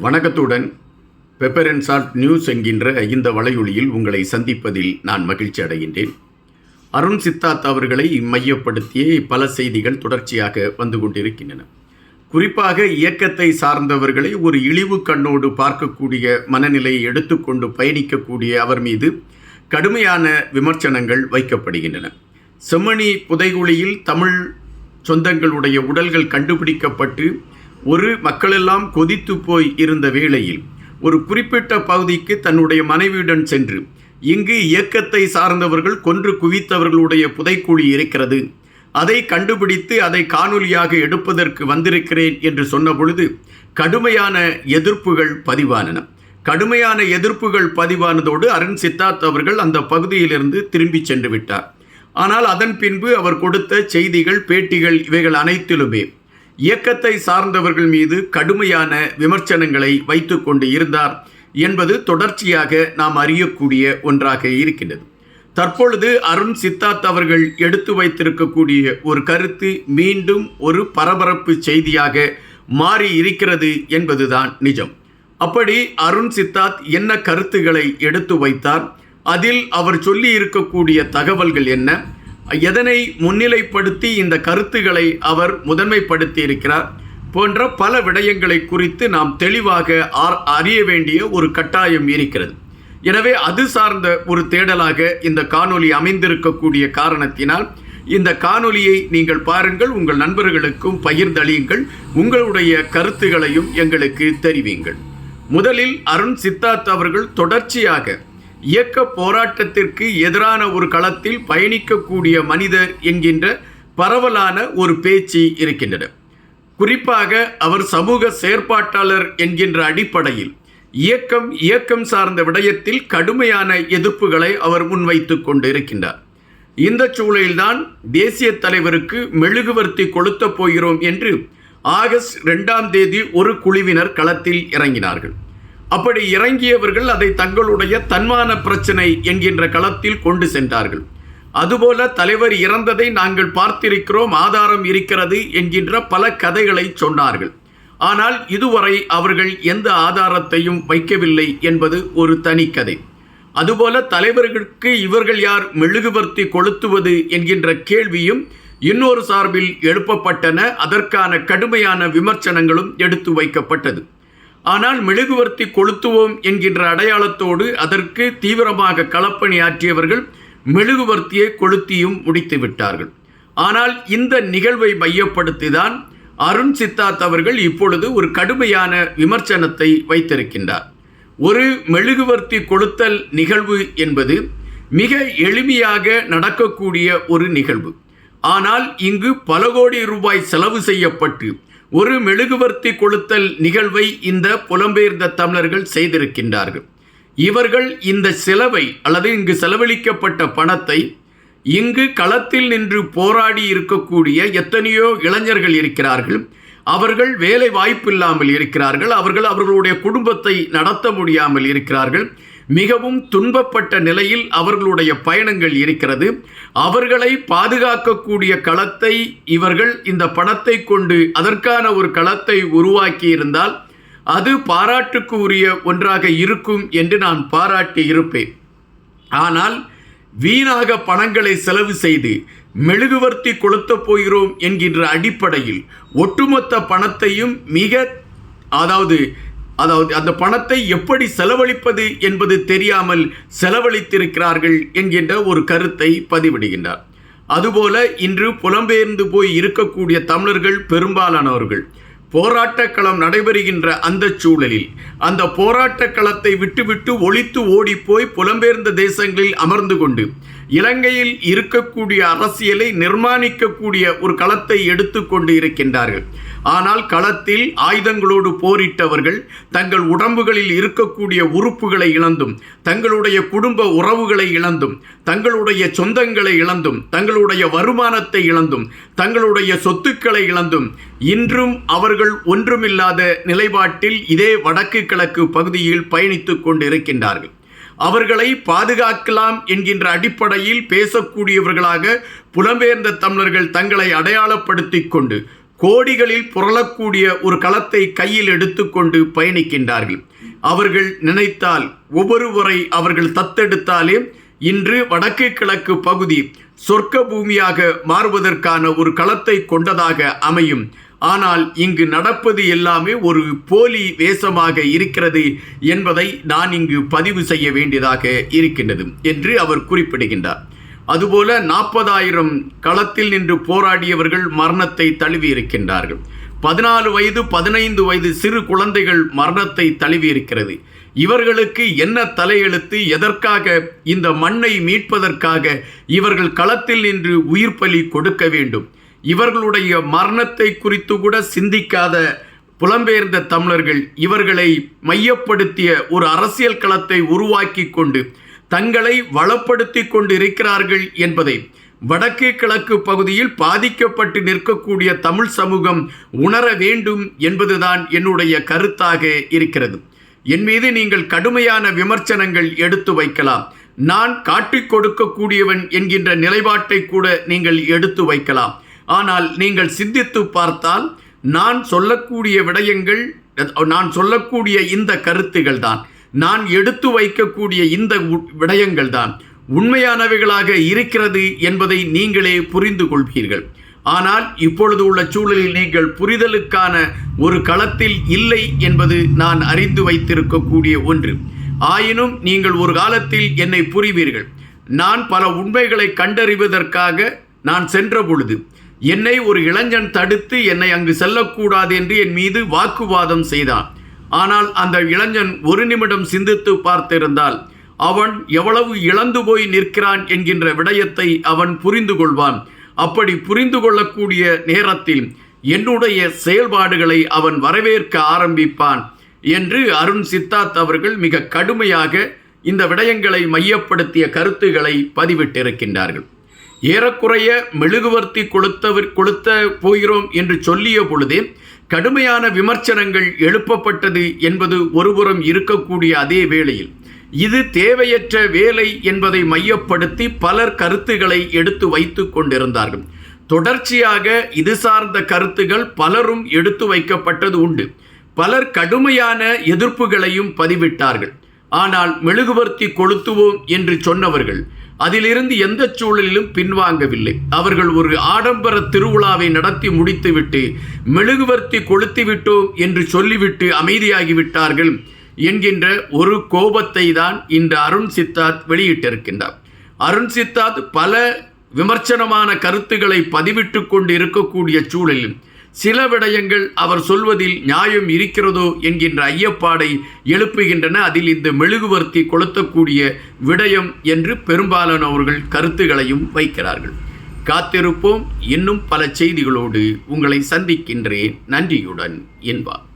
வணக்கத்துடன் pepper and salt news என்கின்ற இந்த வலையொலியில் உங்களை சந்திப்பதில் நான் மகிழ்ச்சி அடைகின்றேன். அருண் சித்தார்த் அவர்களை மையப்படுத்திய பல செய்திகள் தொடர்ச்சியாக வந்து கொண்டிருக்கின்றன. குறிப்பாக இயக்கத்தை சார்ந்தவர்களை ஒரு இழிவு கண்ணோடு பார்க்கக்கூடிய மனநிலையை எடுத்துக்கொண்டு பயணிக்கக்கூடிய அவர் மீது கடுமையான விமர்சனங்கள் வைக்கப்படுகின்றன. செம்மணி புதைகுழியில் தமிழ் சொந்தங்களுடைய உடல்கள் கண்டுபிடிக்கப்பட்டு ஒரு மக்களெல்லாம் கொதித்து போய் இருந்த வேளையில் ஒரு குறிப்பிட்ட பகுதிக்கு தன்னுடைய மனைவியுடன் சென்று இங்கு இயக்கத்தை சார்ந்தவர்கள் கொன்று குவித்தவர்களுடைய புதைக்குழி இருக்கிறது. அதை கண்டுபிடித்து அதை காணொலியாக எடுப்பதற்கு வந்திருக்கிறேன் என்று சொன்ன பொழுது கடுமையான எதிர்ப்புகள் பதிவானன. கடுமையான எதிர்ப்புகள் பதிவானதோடு அருண் சித்தார்த் அவர்கள் அந்த பகுதியிலிருந்து திரும்பி சென்று விட்டார். ஆனால் அதன் பின்பு அவர் கொடுத்த செய்திகள் பேட்டிகள் இவைகள் அனைத்திலுமே இயக்கத்தை சார்ந்தவர்கள் மீது கடுமையான விமர்சனங்களை வைத்து கொண்டு இருந்தார் என்பது தொடர்ச்சியாக நாம் அறியக்கூடிய ஒன்றாக இருக்கின்றது. தற்பொழுது அருண் சித்தார்த் அவர்கள் எடுத்து வைத்திருக்கக்கூடிய ஒரு கருத்து மீண்டும் ஒரு பரபரப்பு செய்தியாக மாறி இருக்கிறது என்பதுதான் நிஜம். அப்படி அருண் சித்தார்த் என்ன கருத்துக்களை எடுத்து வைத்தார்? அதில் அவர் சொல்லி இருக்கக்கூடிய தகவல்கள் என்ன? எதனை முன்னிலைப்படுத்தி இந்த கருத்துக்களை அவர் முதன்மைப்படுத்தி இருக்கிறார் போன்ற பல விடயங்களை குறித்து நாம் தெளிவாக அறிய வேண்டிய ஒரு கட்டாயம் இருக்கிறது. எனவே அது சார்ந்த ஒரு தேடலாக இந்த காணொலி அமைந்திருக்கக்கூடிய காரணத்தினால் இந்த காணொலியை நீங்கள் பாருங்கள் உங்கள் நண்பர்களுக்கும் பகிர்ந்தளியுங்கள் உங்களுடைய கருத்துகளையும் எங்களுக்கு தெரிவிங்கள் முதலில் அருண் சித்தார்த் அவர்கள் தொடர்ச்சியாக இயக்க போராட்டத்திற்கு எதிரான ஒரு களத்தில் பயணிக்கக்கூடிய மனிதர் என்கின்ற பரவலான ஒரு பேச்சு இருக்கின்றன குறிப்பாக அவர் சமூக செயற்பாட்டாளர் என்கின்ற அடிப்படையில் இயக்கம் இயக்கம் சார்ந்த விடயத்தில் கடுமையான எதிர்ப்புகளை அவர் முன்வைத்து கொண்டு இருக்கின்றார் இந்த சூழலில்தான் தேசிய தலைவருக்கு மெழுகுவர்த்தி கொளுத்தப் போகிறோம் என்று ஆகஸ்ட் ரெண்டாம் தேதி ஒரு குழுவினர் களத்தில் இறங்கினார்கள். அப்படி இறங்கியவர்கள் அதை தங்களுடைய தன்மான பிரச்சனை என்கின்ற களத்தில் கொண்டு சென்றார்கள். அதுபோல தலைவர் இறந்ததை நாங்கள் பார்த்திருக்கிறோம் ஆதாரம் இருக்கிறது என்கின்ற பல கதைகளை சொன்னார்கள். ஆனால் இதுவரை அவர்கள் எந்த ஆதாரத்தையும் வைக்கவில்லை என்பது ஒரு தனி கதை. அதுபோல தலைவர்களுக்கு இவர்கள் யார் மெழுகுவர்த்தி கொளுத்துவது என்கின்ற கேள்வியும் இன்னொரு சார்பில் எழுப்பப்பட்டன. அதற்கான கடுமையான விமர்சனங்களும் எடுத்து வைக்கப்பட்டது. ஆனால் மெழுகுவர்த்தி கொளுத்துவோம் என்கின்ற அடையாளத்தோடு அதற்கு தீவிரமாக களப்பணி ஆற்றியவர்கள் மெழுகுவர்த்தியை கொளுத்தியும் முடித்து விட்டார்கள். ஆனால் இந்த நிகழ்வை மையப்படுத்திதான் அருண் சித்தார்த் அவர்கள் இப்பொழுது ஒரு கடுமையான விமர்சனத்தை வைத்திருக்கின்றார். ஒரு மெழுகுவர்த்தி கொளுத்தல் நிகழ்வு என்பது மிக எளிமையாக நடக்கக்கூடிய ஒரு நிகழ்வு. ஆனால் இங்கு பல கோடி ரூபாய் செலவு செய்யப்பட்டு ஒரு மெழுகுவர்த்தி கொளுத்தல் நிகழ்வை இந்த புலம்பெயர்ந்த தமிழர்கள் செய்திருக்கின்றார்கள். இவர்கள் இந்த செலவை அல்லது இங்கு செலவழிக்கப்பட்ட பணத்தை இங்கு களத்தில் நின்று போராடி இருக்கக்கூடிய எத்தனையோ இளைஞர்கள் இருக்கிறார்கள். அவர்கள் வேலை வாய்ப்பில்லாமல் இருக்கிறார்கள். அவர்கள் அவர்களுடைய குடும்பத்தை நடத்த முடியாமல் இருக்கிறார்கள். மிகவும் துன்பப்பட்ட நிலையில் அவர்களுடைய பயணங்கள் இருக்கிறது. அவர்களை பாதுகாக்கக்கூடிய களத்தை இவர்கள் இந்த பணத்தை கொண்டு அதற்கான ஒரு களத்தை உருவாக்கி இருந்தால் அது பாராட்டுக்கு உரிய ஒன்றாக இருக்கும் என்று நான் பாராட்டி இருப்பேன். ஆனால் வீணாக பணங்களை செலவு செய்து மெழுகுவர்த்தி கொளுத்தப் போகிறோம் என்கின்ற அடிப்படையில் ஒட்டுமொத்த பணத்தையும் மிக அதாவது அதாவது அந்த பணத்தை எப்படி செலவழிப்பது என்பது தெரியாமல் செலவழித்திருக்கிறார்கள் என்கின்ற ஒரு கருத்தை பதிவிடுகின்றார். அதுபோல இன்று புலம்பெயர்ந்து போய் இருக்கக்கூடிய தமிழர்கள் பெரும்பாலானவர்கள் போராட்டக் களம் நடைபெறுகின்ற அந்த சூழலில் அந்த போராட்டக் களத்தை விட்டுவிட்டு ஒழித்து ஓடிப்போய் புலம்பெயர்ந்த தேசங்களில் அமர்ந்து கொண்டு இலங்கையில் இருக்கக்கூடிய அரசியலை நிர்மாணிக்கக்கூடிய ஒரு களத்தை எடுத்துக்கொண்டு இருக்கின்றார்கள். ஆனால் களத்தில் ஆயுதங்களோடு போரிட்டவர்கள் தங்கள் உடம்புகளில் இருக்கக்கூடிய உறுப்புகளை இழந்தும் தங்களுடைய குடும்ப உறவுகளை இழந்தும் தங்களுடைய சொந்தங்களை இழந்தும் தங்களுடைய வருமானத்தை இழந்தும் தங்களுடைய சொத்துக்களை இழந்தும் இன்றும் அவர்கள் ஒன்றுமில்லாத நிலைப்பாட்டில் இதே வடக்கு கிழக்கு பகுதியில் பயணித்துக் கொண்டிருக்கின்றார்கள். அவர்களை பாதுகாக்கலாம் என்கின்ற அடிப்படையில் பேசக்கூடியவர்களாக புலம்பெயர்ந்த தமிழர்கள் தங்களை அடையாளப்படுத்தி கொண்டு கோடிகளில் புரளக்கூடிய ஒரு களத்தை கையில் எடுத்துக்கொண்டு பயணிக்கின்றார்கள். அவர்கள் நினைத்தால் ஒவ்வொருவரை அவர்கள் தத்தெடுத்தாலே இன்று வடக்கு கிழக்கு பகுதி சொர்க்க பூமியாக மாறுவதற்கான ஒரு களத்தை கொண்டதாக அமையும். ஆனால் இங்கு நடப்பது எல்லாமே ஒரு போலி வேஷமாக இருக்கிறது என்பதை நான் இங்கு பதிவு செய்ய வேண்டியதாக இருக்கின்றது என்று அவர் குறிப்பிடுகின்றார். அதுபோல நாற்பதாயிரம் களத்தில் நின்று போராடியவர்கள் மரணத்தை தழுவி இருக்கின்றார்கள். பதினாலு வயது பதினைந்து வயது சிறு குழந்தைகள் மரணத்தை தழுவி இருக்கிறது. இவர்களுக்கு என்ன தலையெழுத்து எதற்காக இந்த மண்ணை மீட்பதற்காக இவர்கள் களத்தில் நின்று உயிர் பலி கொடுக்க வேண்டும்? இவர்களுடைய மரணத்தை குறித்து கூட சிந்திக்காத புலம்பெயர்ந்த தமிழர்கள் இவர்களை மையப்படுத்திய ஒரு அரசியல் களத்தை உருவாக்கி கொண்டு தங்களை வளப்படுத்தி கொண்டு இருக்கிறார்கள் என்பதை வடக்கு கிழக்கு பகுதியில் பாதிக்கப்பட்டு நிற்கக்கூடிய தமிழ் சமூகம் உணர வேண்டும் என்பதுதான் என்னுடைய கருத்தாக இருக்கிறது. என் மீது நீங்கள் கடுமையான விமர்சனங்கள் எடுத்து வைக்கலாம். நான் காட்டிக் கொடுக்கக்கூடியவன் என்கின்ற நிலைப்பாட்டை கூட நீங்கள் எடுத்து வைக்கலாம். ஆனால் நீங்கள் சிந்தித்து பார்த்தால் நான் சொல்லக்கூடிய விடயங்கள் நான் சொல்லக்கூடிய இந்த கருத்துகள் தான் நான் எடுத்து வைக்கக்கூடிய இந்த விடயங்கள் தான் உண்மையானவைகளாக இருக்கிறது என்பதை நீங்களே புரிந்து கொள்வீர்கள். ஆனால் இப்பொழுது உள்ள சூழலில் நீங்கள் புரிதலுக்கான ஒரு களத்தில் இல்லை என்பது நான் அறிந்து வைத்திருக்கக்கூடிய ஒன்று. ஆயினும் நீங்கள் ஒரு காலத்தில் என்னை புரிவீர்கள். நான் பல உண்மைகளை கண்டறிவதற்காக நான் சென்ற பொழுது என்னை ஒரு இளைஞன் தடுத்து என்னை அங்கு செல்லக்கூடாது என்று என் மீது வாக்குவாதம் செய்தான். ஆனால் அந்த இளைஞன் ஒரு நிமிடம் சிந்தித்து பார்த்திருந்தால் அவன் எவ்வளவு இழந்து போய் நிற்கிறான் என்கின்ற விடயத்தை அவன் புரிந்து கொள்வான். அப்படி புரிந்து கொள்ளக்கூடிய நேரத்தில் என்னுடைய செயல்பாடுகளை அவன் வரவேற்க ஆரம்பிப்பான் என்று அருண் சித்தார்த் அவர்கள் மிக கடுமையாக இந்த விடயங்களை மையப்படுத்திய கருத்துக்களை பதிவிட்டிருக்கின்றார்கள். ஏறக்குறைய மெழுகுவர்த்தி கொளுத்தவர் கொளுத்த போகிறோம் என்று சொல்லிய பொழுதே கடுமையான விமர்சனங்கள் எழுப்பப்பட்டது என்பது ஒருபுறம் இருக்கக்கூடிய அதே வேளையில். இது தேவையற்ற வேலை என்பதை மையப்படுத்தி பலர் கருத்துக்களை எடுத்து வைத்து கொண்டிருந்தார்கள். தொடர்ச்சியாக இது சார்ந்த கருத்துகள் பலரும் எடுத்து வைக்கப்பட்டது உண்டு. பலர் கடுமையான எதிர்ப்புகளையும் பதிவிட்டார்கள். ஆனால் மெழுகுவர்த்தி கொளுத்துவோம் என்று சொன்னவர்கள் அதிலிருந்து எந்த சூழலிலும் பின்வாங்கவில்லை. அவர்கள் ஒரு ஆடம்பர திருவிழாவை நடத்தி முடித்துவிட்டு மெழுகுவர்த்தி கொளுத்திவிட்டோம் என்று சொல்லிவிட்டு அமைதியாகிவிட்டார்கள் என்கின்ற ஒரு கோபத்தை தான் இந்த அருண் சித்தார்த் வெளியிட்டிருக்கின்றார். அருண் சித்தார்த் பல விமர்சனமான கருத்துக்களை பதிவிட்டு கொண்டு இருக்கக்கூடிய சூழலில் சில விடயங்கள் அவர் சொல்வதில் நியாயம் இருக்கிறதோ என்கின்ற ஐயப்பாடை எழுப்புகின்றன. அதில் இந்த மெழுகுவர்த்தி கொளுத்தக்கூடிய விடயம் என்று பெரும்பாலானவர்கள் கருத்துகளையும் வைக்கிறார்கள். காத்திருப்போம். இன்னும் பல செய்திகளோடு உங்களை சந்திக்கின்றேன். நன்றியுடன் என்பார்.